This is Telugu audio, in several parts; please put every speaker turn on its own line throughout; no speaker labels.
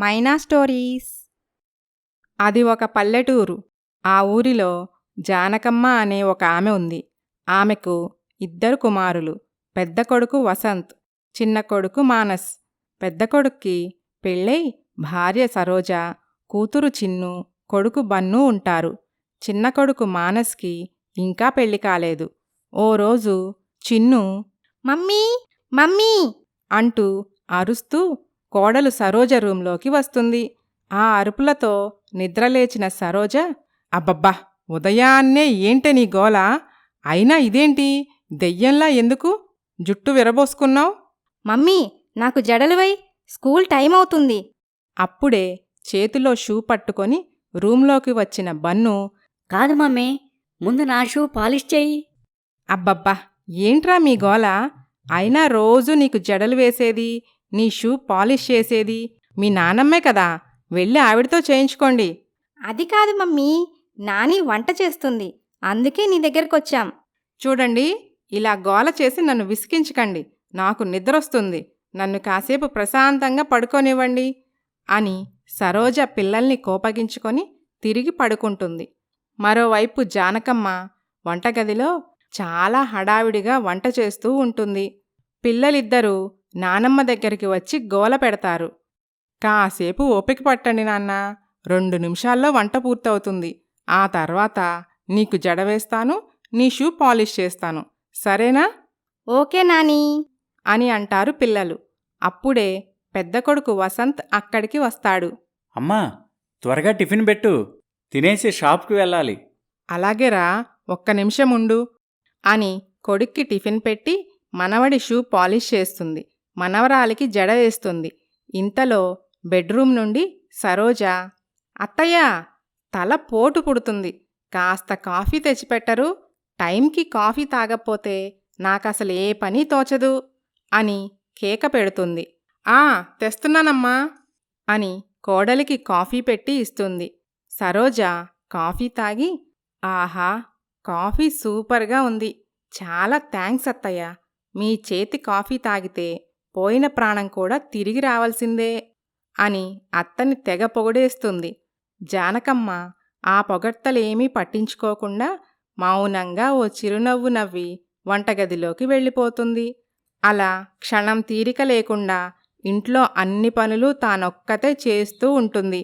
మైనా స్టోరీస్. అది ఒక పల్లెటూరు. ఆ ఊరిలో జానకమ్మ అనే ఒక ఆమె ఉంది. ఆమెకు ఇద్దరు కుమారులు. పెద్ద కొడుకు వసంత్ చిన్న కొడుకు మానస్. పెద్ద కొడుక్కి పెళ్ళై భార్య సరోజ కూతురు చిన్ను కొడుకు బన్ను ఉంటారు. చిన్న కొడుకు మానస్కి ఇంకా పెళ్ళి కాలేదు. ఓ రోజు చిన్ను మమ్మీ! మమ్మీ! అంటూ అరుస్తూ కోడలు సరోజ రూంలోకి వస్తుంది. ఆ అరుపులతో నిద్రలేచిన సరోజ అబ్బబ్బా ఉదయాన్నే ఏంటే నీ గోల? అయినా ఇదేంటి? దెయ్యంలా ఎందుకు? జుట్టు విరబోసుకున్నావు?
మమ్మీ నాకు జడలువై స్కూల్ టైం అవుతుంది.
అప్పుడే చేతిలో షూ పట్టుకొని రూంలోకి వచ్చిన బన్ను
కాదు మమ్మీ ముందు నా షూ పాలిష్ చెయ్యి
అబ్బబ్బా ఏంట్రా మీ గోల? అయినా రోజు నీకు జడలు వేసేది నీ షూ పాలిష్ చేసేది మీ నానమ్మే కదా. వెళ్ళి ఆవిడతో చేయించుకోండి.
అది కాదు మమ్మీ. నాని వంట చేస్తుంది. అందుకే నీ దగ్గరకొచ్చాం.
చూడండి ఇలా గోల చేసి నన్ను విసికించకండి నాకు నిద్రొస్తుంది. నన్ను కాసేపు ప్రశాంతంగా పడుకోనివ్వండి అని సరోజ పిల్లల్ని కోపగించుకొని తిరిగి పడుకుంటుంది. మరోవైపు జానకమ్మ వంటగదిలో చాలా హడావిడిగా వంట చేస్తూ ఉంటుంది. పిల్లలిద్దరూ నానమ్మ దగ్గరికి వచ్చి గోల పెడతారు. కాసేపు ఓపిక పట్టండి నాన్న రెండు నిమిషాల్లో వంట పూర్తవుతుంది. ఆ తర్వాత నీకు జడ వేస్తాను నీ షూ పాలిష్ చేస్తాను. సరేనా?
ఓకే నాని.
అని అంటారు పిల్లలు. అప్పుడే పెద్ద కొడుకు వసంత్ అక్కడికి వస్తాడు.
అమ్మా త్వరగా టిఫిన్ పెట్టు. తినేసి షాప్కి వెళ్ళాలి.
అలాగేరా ఒక్క నిమిషం ఉండు అని కొడుక్కి టిఫిన్ పెట్టి మనవడి షూ పాలిష్ చేస్తుంది. మనవరాలికి జడ వేస్తుంది. ఇంతలో బెడ్రూమ్ నుండి సరోజ అత్తయ్య తల పోటు పుడుతుంది. కాస్త కాఫీ తెచ్చిపెట్టరు. టైంకి కాఫీ తాగపోతే నాకసలు ఏ పని తోచదు అని కేక పెడుతుంది. ఆ తెస్తున్నానమ్మా అని కోడలికి కాఫీ పెట్టి ఇస్తుంది. సరోజ కాఫీ తాగి ఆహా కాఫీ సూపర్గా ఉంది. చాలా థ్యాంక్స్ అత్తయ్య. మీ చేతి కాఫీ తాగితే పోయిన ప్రాణం కూడా తిరిగి రావాల్సిందే అని అత్తని తెగ పొగడేస్తుంది. జానకమ్మ ఆ పొగడ్తలేమీ పట్టించుకోకుండా మౌనంగా ఓ చిరునవ్వు నవ్వి వంటగదిలోకి వెళ్ళిపోతుంది. అలా క్షణం తీరిక లేకుండా ఇంట్లో అన్ని పనులు తానొక్కతే చేస్తూ ఉంటుంది.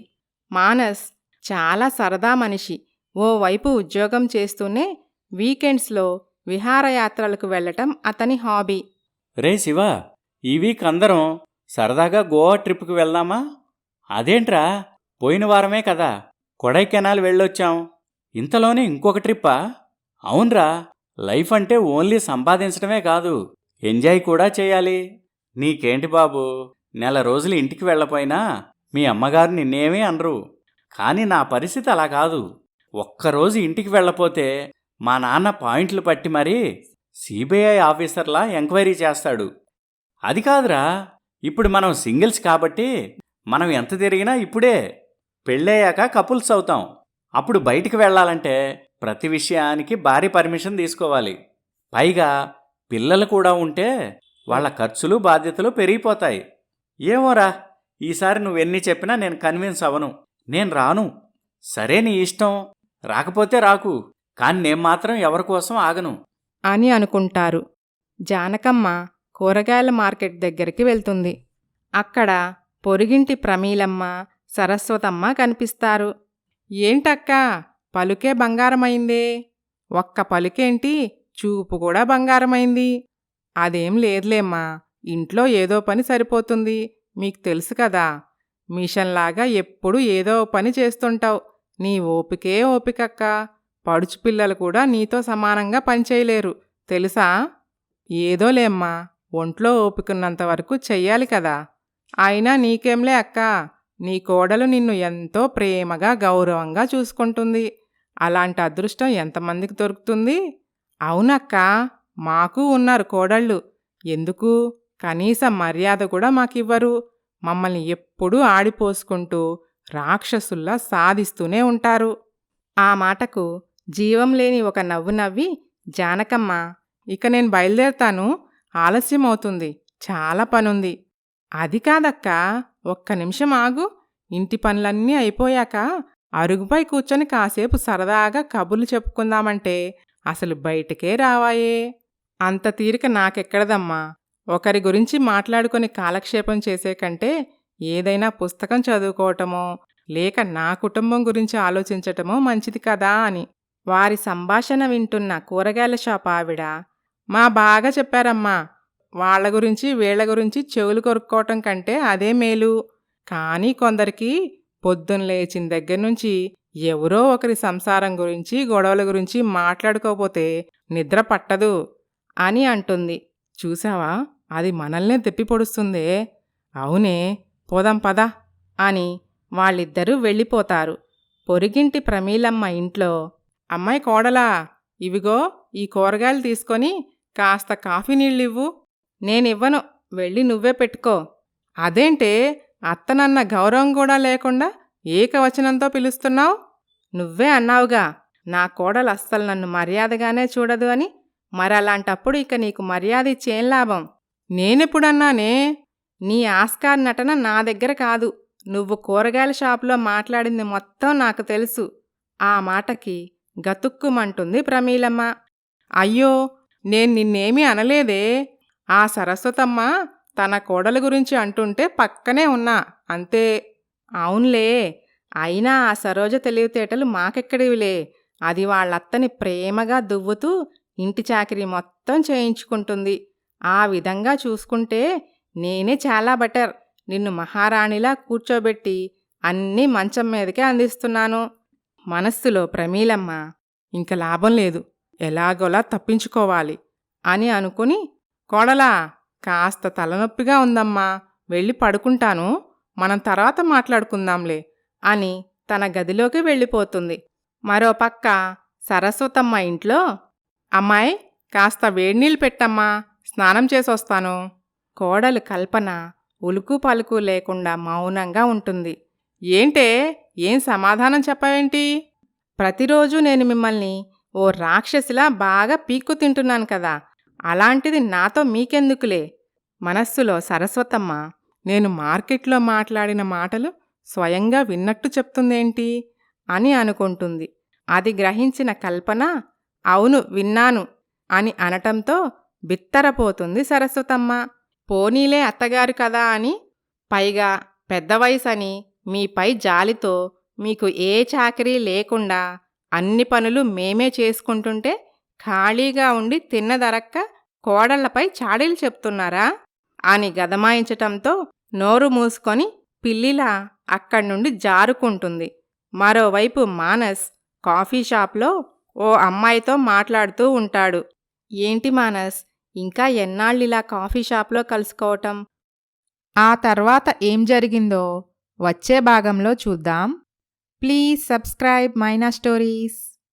మానస్ చాలా సరదా మనిషి. ఓవైపు ఉద్యోగం చేస్తూనే వీకెండ్స్లో విహారయాత్రలకు వెళ్ళటం అతని హాబీ.
రే శివ! ఈ వీక్ అందరం సరదాగా గోవా ట్రిప్కి వెళ్దామా? అదేంట్రా? పోయిన వారమే కదా. కొడైకెనాల్ వెళ్ళొచ్చాం. ఇంతలోనే ఇంకొక ట్రిప్పా? అవునరా. లైఫ్ అంటే ఓన్లీ సంపాదించడమే కాదు. ఎంజాయ్ కూడా చేయాలి. నీకేంటి బాబు? నెల రోజులు ఇంటికి వెళ్ళపోయినా మీ అమ్మగారు నిన్నేమీ అనరు. కానీ నా పరిస్థితి అలా కాదు. ఒక్కరోజు ఇంటికి వెళ్ళపోతే మా నాన్న పాయింట్లు పట్టి మరీ సిబిఐ ఆఫీసర్లా ఎంక్వైరీ చేస్తాడు. అది కాదురా. ఇప్పుడు మనం సింగిల్స్ కాబట్టి మనం ఎంత తిరిగినా ఇప్పుడే పెళ్ళయ్యాక కపుల్స్ అవుతాం. అప్పుడు బయటికి వెళ్ళాలంటే ప్రతి విషయానికి భారీ పర్మిషన్ తీసుకోవాలి. పైగా పిల్లలు కూడా ఉంటే వాళ్ళ ఖర్చులు బాధ్యతలు పెరిగిపోతాయి. ఏమోరా ఈసారి నువ్వెన్ని చెప్పినా నేను కన్విన్స్ అవను నేను రాను. సరే నీ ఇష్టం. రాకపోతే రాకు. కానీ నేను మాత్రం ఎవరి కోసం ఆగను.
అని అనుకుంటారు. జానకమ్మ కూరగాయల మార్కెట్ దగ్గరికి వెళ్తుంది. అక్కడ పొరుగింటి ప్రమీలమ్మ సరస్వతమ్మ కనిపిస్తారు. ఏంటక్కా పలుకే బంగారమైందే? ఒక్క పలుకేంటి? చూపు కూడా బంగారమైంది. అదేం లేదులేమ్మా ఇంట్లో ఏదో పని సరిపోతుంది. మీకు తెలుసు కదా మిషన్లాగా ఎప్పుడు ఏదో పని చేస్తుంటావు. నీ ఓపికే ఓపికక్క. పడుచు పిల్లలు కూడా నీతో సమానంగా పనిచేయలేరు తెలుసా? ఏదోలేమ్మా ఒంట్లో ఓపికన్నంత వరకు చెయ్యాలి కదా. అయినా నీకేంలే అక్క? నీ కోడలు నిన్ను ఎంతో ప్రేమగా గౌరవంగా చూసుకుంటుంది. అలాంటి అదృష్టం ఎంతమందికి దొరుకుతుంది? అవునక్క మాకు ఉన్నారు కోడళ్ళు. ఎందుకు? కనీస మర్యాద కూడా మాకివ్వరు. మమ్మల్ని ఎప్పుడూ ఆడిపోసుకుంటూ రాక్షసుల్లా సాధిస్తూనే ఉంటారు. ఆ మాటకు జీవం లేని ఒక నవ్వు నవ్వి జానకమ్మ ఇక నేను బయలుదేరతాను. ఆలస్యం అవుతుంది చాలా పనుంది. అది కాదక్కా ఒక్క నిమిషం ఆగు. ఇంటి పనులన్నీ అయిపోయాక అరుగుపై కూర్చొని కాసేపు సరదాగా కబుర్లు చెప్పుకుందామంటే అసలు బయటకే రావాయే. అంత తీరిక నాకెక్కడదమ్మా. ఒకరి గురించి మాట్లాడుకొని కాలక్షేపం చేసే కంటే ఏదైనా పుస్తకం చదువుకోవటమో లేక నా కుటుంబం గురించి ఆలోచించటమో మంచిది కదా అని. వారి సంభాషణ వింటున్న కూరగాయల షాప్ ఆవిడ మా బాగా చెప్పారమ్మా. వాళ్ళ గురించి వీళ్ళ గురించి చెవులు కొరుక్కోవటం కంటే అదే మేలు. కానీ కొందరికి పొద్దున్న లేచిన దగ్గర నుంచి ఎవరో ఒకరి సంసారం గురించి గొడవల గురించి మాట్లాడుకోపోతే నిద్ర పట్టదు అని అంటుంది. చూసావా అది మనల్నే తిప్పి పొడుస్తుందే. అవునే పోదాం పద అని వాళ్ళిద్దరూ వెళ్ళిపోతారు. పొరిగింటి ప్రమీలమ్మ ఇంట్లో అమ్మాయి కోడలా ఇవిగో ఈ కూరగాయలు తీసుకొని కాస్త కాఫీ నీళ్ళివ్వు నేనివ్వను. వెళ్ళి నువ్వే పెట్టుకో. అదేంటే అత్తనన్న గౌరవం కూడా లేకుండా ఏకవచనంతో పిలుస్తున్నావు? నువ్వే అన్నావుగా నా కోడలు అస్సలు నన్ను మర్యాదగానే చూడదు అని. మరి అలాంటప్పుడు ఇక నీకు మర్యాద ఇచ్చేం లాభం? నేనెప్పుడన్నానే నీ ఆస్కార్ నటన నా దగ్గర కాదు. నువ్వు కూరగాయల షాపులో మాట్లాడింది మొత్తం నాకు తెలుసు. ఆ మాటకి గతుక్కుమంటుంది ప్రమీలమ్మ. అయ్యో నేను నిన్నేమీ అనలేదే. ఆ సరస్వతమ్మ తన కోడల గురించి అంటుంటే పక్కనే ఉన్నా. అంతే. అవునులే. అయినా ఆ సరోజ తెలివితేటలు మాకెక్కడివిలే. అది వాళ్ళత్తని ప్రేమగా దువ్వుతూ ఇంటి చాకిరి మొత్తం చేయించుకుంటుంది. ఆ విధంగా చూసుకుంటే నేనే చాలా బెటర్. నిన్ను మహారాణిలా కూర్చోబెట్టి అన్నీ మంచం మీదకే అందిస్తున్నాను. మనస్సులో ప్రమీలమ్మ ఇంక లాభం లేదు. ఎలాగోలా తప్పించుకోవాలి అని అనుకుని కోడలా కాస్త తలనొప్పిగా ఉందమ్మా వెళ్ళి పడుకుంటాను మనం తర్వాత మాట్లాడుకుందాంలే అని తన గదిలోకి వెళ్ళిపోతుంది. మరో పక్క సరస్వతమ్మ ఇంట్లో అమ్మాయి కాస్త వేడినీళ్ళు పెట్టమ్మా స్నానం చేసొస్తాను. కోడలు కల్పన ఉలుకు పలుకు లేకుండా మౌనంగా ఉంటుంది. ఏంటే ఏం సమాధానం చెప్పవేంటి? ప్రతిరోజు నేను మిమ్మల్ని ఓ రాక్షసిలా బాగా పీక్కు తింటున్నాను కదా. అలాంటిది నాతో మీకెందుకులే? మనస్సులో సరస్వతమ్మ నేను మార్కెట్లో మాట్లాడిన మాటలు స్వయంగా విన్నట్టు చెప్తుందేంటి? అని అనుకుంటుంది. అది గ్రహించిన కల్పన అవును విన్నాను అని అనటంతో బిత్తరపోతుంది సరస్వతమ్మ. పోనీలే అత్తగారు కదా అని. పైగా పెద్ద వయసని మీపై జాలితో మీకు ఏ చాకరీ లేకుండా అన్ని పనులు మేమే చేసుకుంటుంటే ఖాళీగా ఉండి తిన్నదరక్క కోడళ్ళపై చాడీలు చెప్తున్నారా? అని గదమాయించటంతో నోరు మూసుకొని పిల్లిలా అక్కడి నుండి జారుకుంటుంది. మరోవైపు మానస్ కాఫీ షాప్లో ఓ అమ్మాయితో మాట్లాడుతూ ఉంటాడు. ఏంటి మానస్ ఇంకా ఎన్నాళ్ళిలా కాఫీ షాప్లో కలుసుకోవటం?
ఆ తర్వాత ఏం జరిగిందో వచ్చే భాగంలో చూద్దాం. Please subscribe Maina stories